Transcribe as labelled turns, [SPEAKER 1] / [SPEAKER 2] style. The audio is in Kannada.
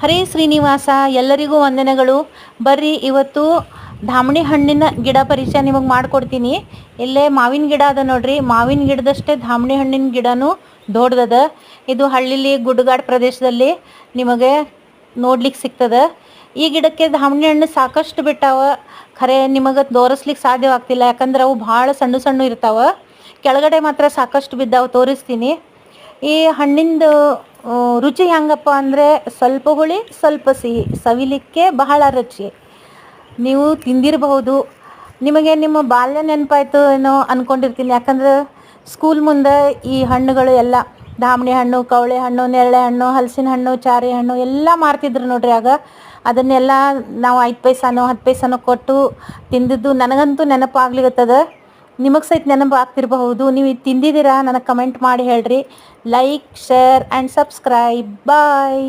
[SPEAKER 1] ಹರೇ ಶ್ರೀನಿವಾಸ, ಎಲ್ಲರಿಗೂ ವಂದನೆಗಳು. ಬರ್ರಿ, ಇವತ್ತು ಧಾಮಣಿ ಹಣ್ಣಿನ ಗಿಡ ಪರಿಚಯ ನಿಮಗೆ ಮಾಡಿಕೊಡ್ತೀನಿ. ಇಲ್ಲೇ ಮಾವಿನ ಗಿಡ ಅದ ನೋಡ್ರಿ. ಮಾವಿನ ಗಿಡದಷ್ಟೇ ಧಾಮಣಿ ಹಣ್ಣಿನ ಗಿಡನೂ ದೊಡ್ಡದದ. ಇದು ಹಳ್ಳಿಲಿ ಗುಡ್ಡಗಾಡು ಪ್ರದೇಶದಲ್ಲಿ ನಿಮಗೆ ನೋಡ್ಲಿಕ್ಕೆ ಸಿಗ್ತದ. ಈ ಗಿಡಕ್ಕೆ ಧಾಮಣಿ ಹಣ್ಣು ಸಾಕಷ್ಟು ಬಿಟ್ಟಾವ. ಖರೆ ನಿಮಗೆ ತೋರಿಸ್ಲಿಕ್ಕೆ ಸಾಧ್ಯವಾಗ್ತಿಲ್ಲ. ಯಾಕಂದ್ರೆ ಅವು ಭಾಳ ಸಣ್ಣ ಸಣ್ಣ ಇರ್ತಾವ. ಕೆಳಗಡೆ ಮಾತ್ರ ಸಾಕಷ್ಟು ಬಿದ್ದಾವ, ತೋರಿಸ್ತೀನಿ. ಈ ಹಣ್ಣಿಂದು ರುಚಿ ಹೆಂಗಪ್ಪ ಅಂದರೆ ಸ್ವಲ್ಪ ಹುಳಿ, ಸ್ವಲ್ಪ ಸಿಹಿ. ಸವಿಲಿಕ್ಕೆ ಬಹಳ ರುಚಿ. ನೀವು ತಿಂದಿರಬಹುದು. ನಿಮಗೆ ನಿಮ್ಮ ಬಾಲ್ಯ ನೆನಪಾಯ್ತು ಏನೋ ಅಂದ್ಕೊಂಡಿರ್ತೀನಿ ಯಾಕಂದ್ರೆ ಸ್ಕೂಲ್ ಮುಂದೆ ಈ ಹಣ್ಣುಗಳು ಎಲ್ಲ ದಾಮಣಿ ಹಣ್ಣು, ಕವಳೆ ಹಣ್ಣು, ನೇರಳೆ ಹಣ್ಣು, ಹಲಸಿನ ಹಣ್ಣು, ಚಾರಿ ಹಣ್ಣು ಎಲ್ಲ ಮಾರ್ತಿದ್ರು ನೋಡ್ರಿ ಆಗ. ಅದನ್ನೆಲ್ಲ ನಾವು ಐದು ಪೈಸಾನೋ, ಹತ್ತು ಪೈಸಾನೋ ಕೊಟ್ಟು ತಿಂದಿದ್ದು ನನಗಂತೂ ನೆನಪಾಗ್ಲಿಕತ್ತದ. ನಿಮಗೆ ಸಹಿತ ನೆನಪು ಆಗ್ತಿರಬಹುದು. ನೀವು ಇದು ತಿಂದಿದ್ದೀರಾ, ನನಗೆ ಕಮೆಂಟ್ ಮಾಡಿ ಹೇಳ್ರಿ. Like share and subscribe bye